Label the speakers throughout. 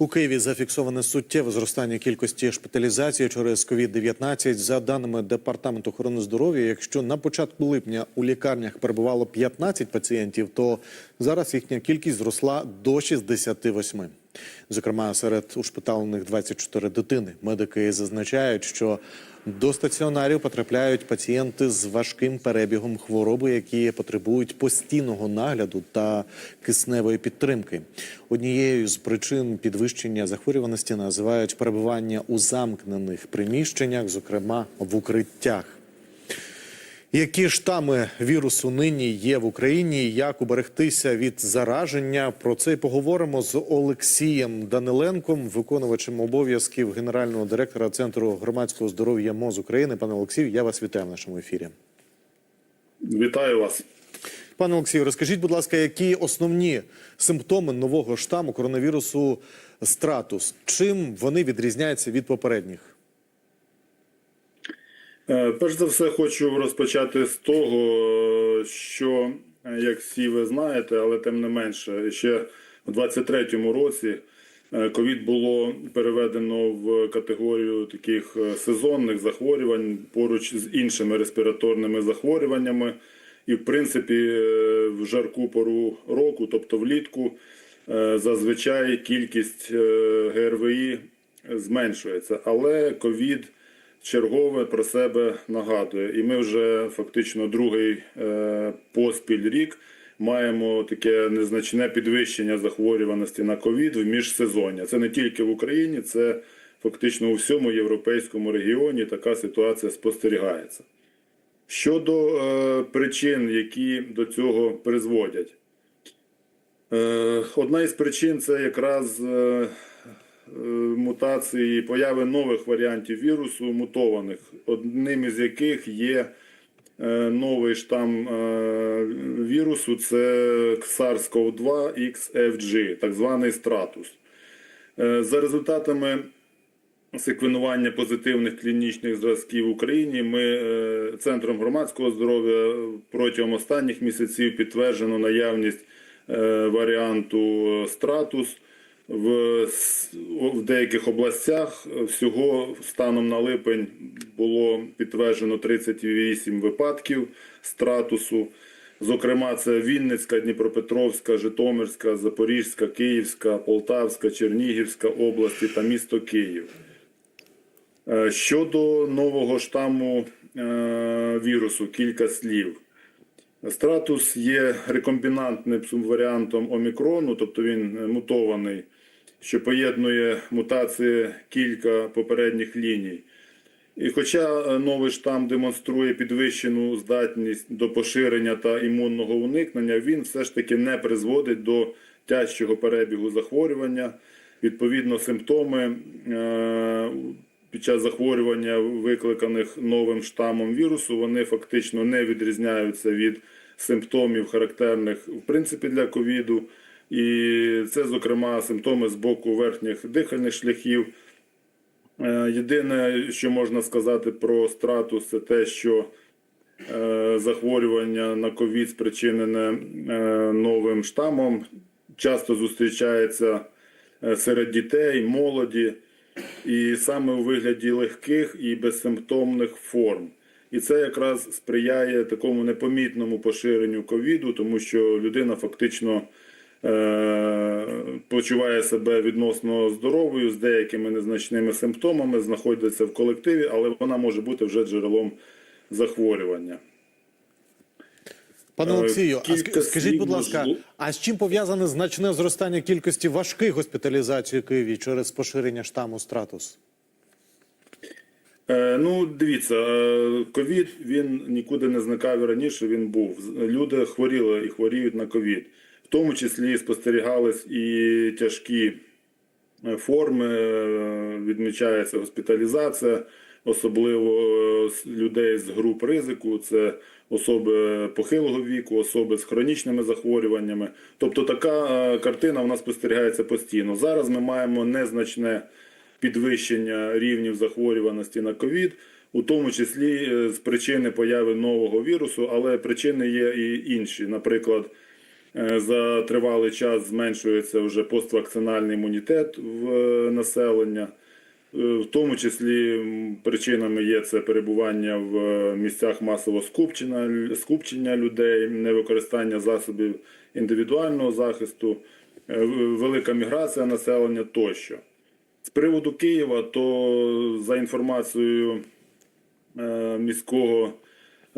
Speaker 1: У Києві зафіксоване суттєве зростання кількості шпиталізацій через COVID-19. За даними департаменту охорони здоров'я, якщо на початку липня у лікарнях перебувало 15 пацієнтів, то зараз їхня кількість зросла до 68. Зокрема, серед ушпиталених 24 дитини. Медики зазначають, що до стаціонарів потрапляють пацієнти з важким перебігом хвороби, які потребують постійного нагляду та кисневої підтримки. Однією з причин підвищення захворюваності називають перебування у замкнених приміщеннях, зокрема в укриттях. Які штами вірусу нині є в Україні? Як уберегтися від зараження? Про це й поговоримо з Олексієм Даниленком, виконувачем обов'язків генерального директора Центру громадського здоров'я МОЗ України. Пане Олексію, я вас вітаю в нашому ефірі.
Speaker 2: Вітаю вас.
Speaker 1: Пане Олексію, розкажіть, будь ласка, які основні симптоми нового штаму коронавірусу стратус? Чим вони відрізняються від попередніх?
Speaker 2: Е, Перш за все, хочу розпочати з того, що, е, як всі ви знаєте, але тим не менше, ще у 23-му році е, ковід було переведено в категорію таких сезонних захворювань поруч з іншими респіраторними захворюваннями. І, в принципі, в жарку пору року, тобто влітку, зазвичай кількість ГРВІ зменшується. Але ковід чергове про себе нагадує. І ми вже фактично другий е, поспіль рік маємо таке незначне підвищення захворюваності на ковід в міжсезоння. Це не тільки в Україні, це фактично у всьому європейському регіоні така ситуація спостерігається. Щодо е, причин, які до цього призводять, е, одна із причин це якраз е, мутації, появи нових варіантів вірусу, мутованих, одним із яких є е, новий штам е, вірусу, це SARS-CoV-2 XFG, так званий стратус. Е, За результатами секвенування позитивних клінічних зразків в Україні ми е, центром громадського здоров'я протягом останніх місяців підтверджено наявність е, варіанту стратус. В, в деяких областях всього станом на липень було підтверджено 38 випадків стратусу. Зокрема, це Вінницька, Дніпропетровська, Житомирська, Запорізька, Київська, Полтавська, Чернігівська області та місто Київ. Е, Щодо нового штаму е, вірусу, кілька слів. Стратус є рекомбінантним субваріантом омікрону, тобто він мутований, що поєднує мутації кілька попередніх ліній. І хоча е, новий штам демонструє підвищену здатність до поширення та імунного уникнення, він все ж таки не призводить до тяжчого перебігу захворювання. Відповідно, симптоми е, під час захворювання, викликаних новим штамом вірусу, вони фактично не відрізняються від симптомів, характерних в принципі для ковіду. І це, зокрема, симптоми з боку верхніх дихальних шляхів. Е, Єдине, що можна сказати про стратус, це те, що е, захворювання на ковід спричинене е, новим штамом, часто зустрічається серед дітей, молоді, і саме у вигляді легких і безсимптомних форм. І це якраз сприяє такому непомітному поширенню ковіду, тому що людина фактично почуває себе відносно здоровою з деякими незначними симптомами, знаходиться в колективі, але вона може бути вже джерелом захворювання.
Speaker 1: Пане
Speaker 2: Е,
Speaker 1: Олексію, а скажіть, будь ласка, а з чим пов'язане значне зростання кількості важких госпіталізацій у Києві через поширення штаму стратус?
Speaker 2: Е, Ну, дивіться, е, ковід він нікуди не зникав і раніше. Він був. Люди хворіли і хворіють на ковід. В тому числі спостерігались і тяжкі е, форми, е, відмічається госпіталізація, особливо е, людей з груп ризику. Це особи похилого віку, особи з хронічними захворюваннями. Тобто така картина у нас спостерігається постійно. Зараз ми маємо незначне підвищення рівнів захворюваності на ковід, у тому числі з причини появи нового вірусу, але причини є і інші. Наприклад, За тривалий час зменшується вже поствакцинальний імунітет в е, населення. Е, В тому числі причинами є це перебування в е, місцях масового скупчення, скупчення людей, невикористання засобів індивідуального захисту, е, велика міграція населення тощо. З приводу Києва, то за інформацією е, міського е,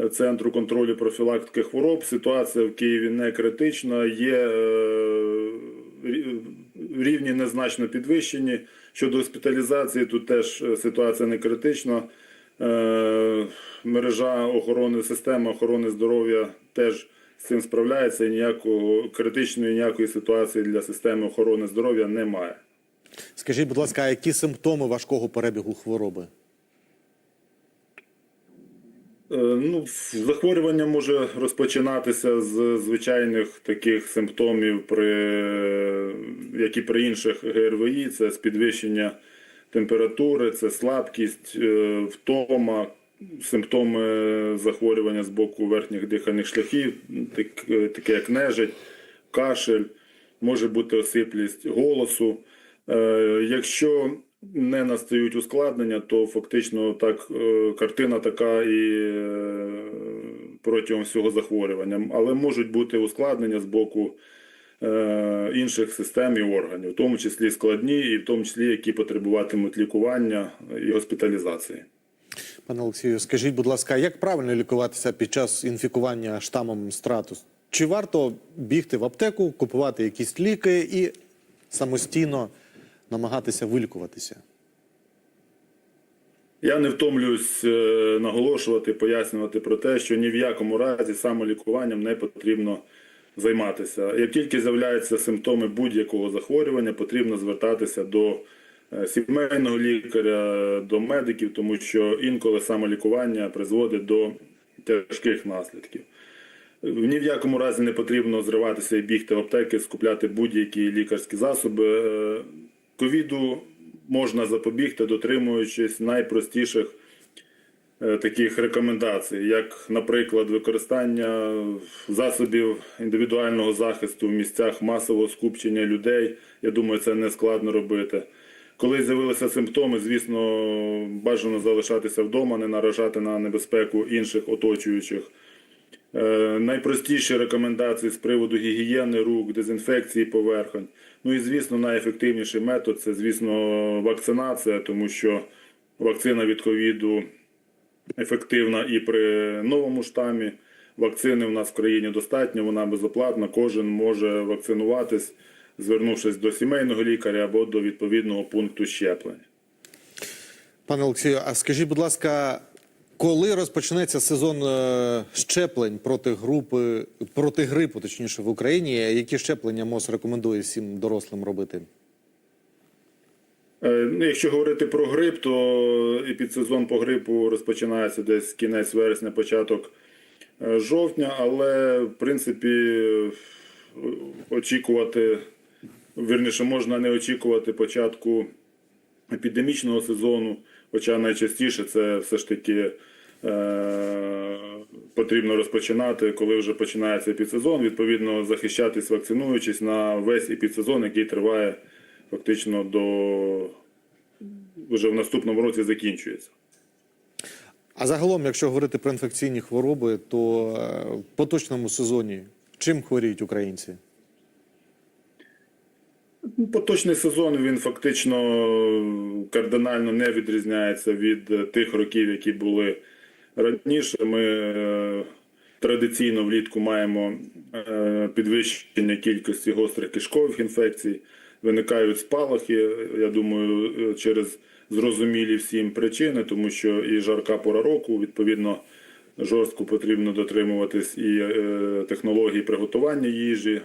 Speaker 2: центру контролю профілактики хвороб, ситуація в Києві не критична. Є е, рівні незначно підвищені. Щодо госпіталізації, тут теж е, ситуація не критична. Е, Мережа охорони, система охорони здоров'я теж з цим справляється і ніякого критичної ніякої ситуації для системи охорони здоров'я немає.
Speaker 1: Скажіть, будь ласка, які симптоми важкого перебігу хвороби?
Speaker 2: Е, Ну, захворювання може розпочинатися з звичайних таких симптомів, при, і при інших ГРВІ. Це підвищення температури, це слабкість, е, втома, симптоми захворювання з боку верхніх дихальних шляхів, е, таке як нежить, кашель, може бути осиплість голосу. Якщо не настають ускладнення, то фактично так е, картина така і е, протягом всього захворювання. Але можуть бути ускладнення з боку е, інших систем і органів, в тому числі складні, і в тому числі які потребуватимуть лікування і госпіталізації.
Speaker 1: Пане Олексію, скажіть, будь ласка, як правильно лікуватися під час інфікування штамом стратус? Чи варто бігти в аптеку, купувати якісь ліки і самостійно намагатися вилікуватися?
Speaker 2: Я не втомлююсь е, наголошувати, пояснювати про те, що ні в якому разі самолікуванням не потрібно займатися. Як тільки з'являються симптоми будь-якого захворювання, потрібно звертатися до е, сімейного лікаря, до медиків, тому що інколи самолікування призводить до тяжких наслідків. Ні в якому разі не потрібно зриватися і бігти в аптеки, скупляти будь-які лікарські засоби. Ковіду можна запобігти, дотримуючись найпростіших е, таких рекомендацій, як, наприклад, використання засобів індивідуального захисту в місцях масового скупчення людей. Я думаю, це не складно робити. Коли з'явилися симптоми, звісно, бажано залишатися вдома, не наражати на небезпеку інших оточуючих. Е, Найпростіші рекомендації з приводу гігієни рук, дезінфекції поверхонь. Ну і звісно, найефективніший метод це, звісно, вакцинація, тому що вакцина від ковіду ефективна і при новому штамі. Вакцини в нас в країні достатньо, вона безоплатна. Кожен може вакцинуватись, звернувшись до сімейного лікаря або до відповідного пункту щеплень.
Speaker 1: Пане Олексію, а скажіть, будь ласка, коли розпочнеться сезон е, щеплень проти групи проти грипу, точніше в Україні, які щеплення МОЗ рекомендує всім дорослим робити?
Speaker 2: Е, Ну, якщо говорити про грип, то і підсезон по грипу розпочинається десь кінець вересня, початок е, жовтня, але в принципі очікувати, вірніше, можна не очікувати початку епідемічного сезону, хоча найчастіше це все ж таки потрібно розпочинати, коли вже починається підсезон, відповідно захищатись, вакцинуючись на весь епідсезон, який триває фактично до вже в наступному році закінчується.
Speaker 1: А загалом, якщо говорити про інфекційні хвороби, то е, в поточному сезоні чим хворіють українці?
Speaker 2: Ну, Поточний сезон він фактично кардинально не відрізняється від е, тих років, які були раніше. Ми е, традиційно влітку маємо е, підвищення кількості гострих кишкових інфекцій, виникають спалахи. Я думаю, е, через зрозумілі всім причини, тому що і жарка пора року, відповідно, жорстко потрібно дотримуватись і технологій приготування їжі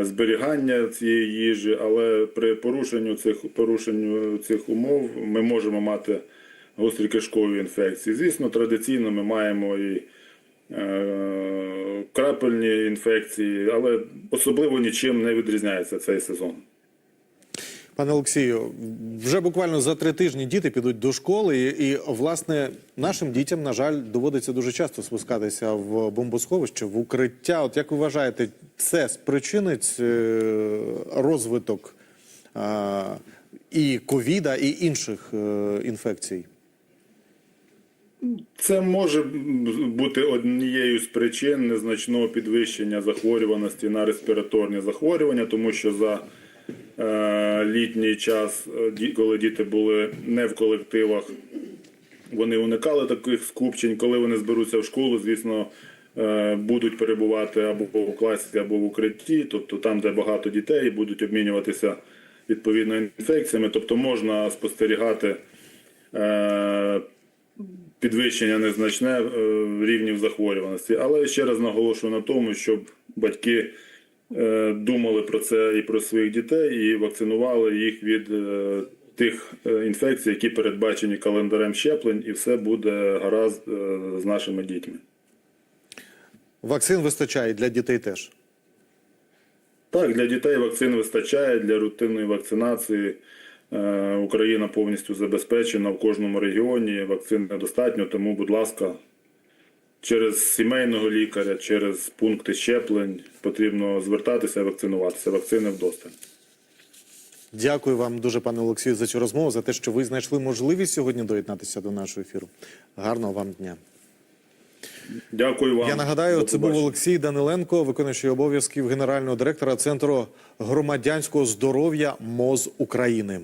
Speaker 2: зберігання цієї їжі, але при порушенню цих порушенню цих умов ми можемо мати гострі кишкові інфекції. Звісно, традиційно ми маємо і е, крапельні інфекції, але особливо нічим не відрізняється цей сезон.
Speaker 1: Пане Олексію, вже буквально за три тижні діти підуть до школи, і, і власне нашим дітям, на жаль, доводиться дуже часто спускатися в бомбосховище, в укриття. От як ви вважаєте, це спричинить е, розвиток е, і ковіда, і інших е, інфекцій?
Speaker 2: Це може бути однією з причин незначного підвищення захворюваності на респіраторні захворювання, тому що за е, літній час, е, коли діти були не в колективах, вони уникали таких скупчень. Коли вони зберуться в школу, звісно, е, будуть перебувати або в класі, або в укритті, тобто там, де багато дітей, будуть обмінюватися відповідно інфекціями. Тобто можна спостерігати. е, підвищення незначне е, рівнів захворюваності. Але ще раз наголошую на тому, щоб батьки е, думали про це і про своїх дітей, і вакцинували їх від е, тих інфекцій, які передбачені календарем щеплень, і все буде гаразд з нашими дітьми.
Speaker 1: Вакцин вистачає для дітей теж.
Speaker 2: Так, для дітей вакцин вистачає для рутинної вакцинації. Е, Україна повністю забезпечена в кожному регіоні. Вакцин недостатньо, тому, будь ласка, через сімейного лікаря, через пункти щеплень потрібно звертатися і вакцинуватися. Вакцини вдосталь.
Speaker 1: Дякую вам дуже, пане Олексію, за цю розмову, за те, що ви знайшли можливість сьогодні доєднатися до нашого ефіру. Гарного вам дня.
Speaker 2: Дякую вам.
Speaker 1: Я нагадаю, це був. Олексій Даниленко, виконуючий обов'язків генерального директора Центру громадянського здоров'я МОЗ України.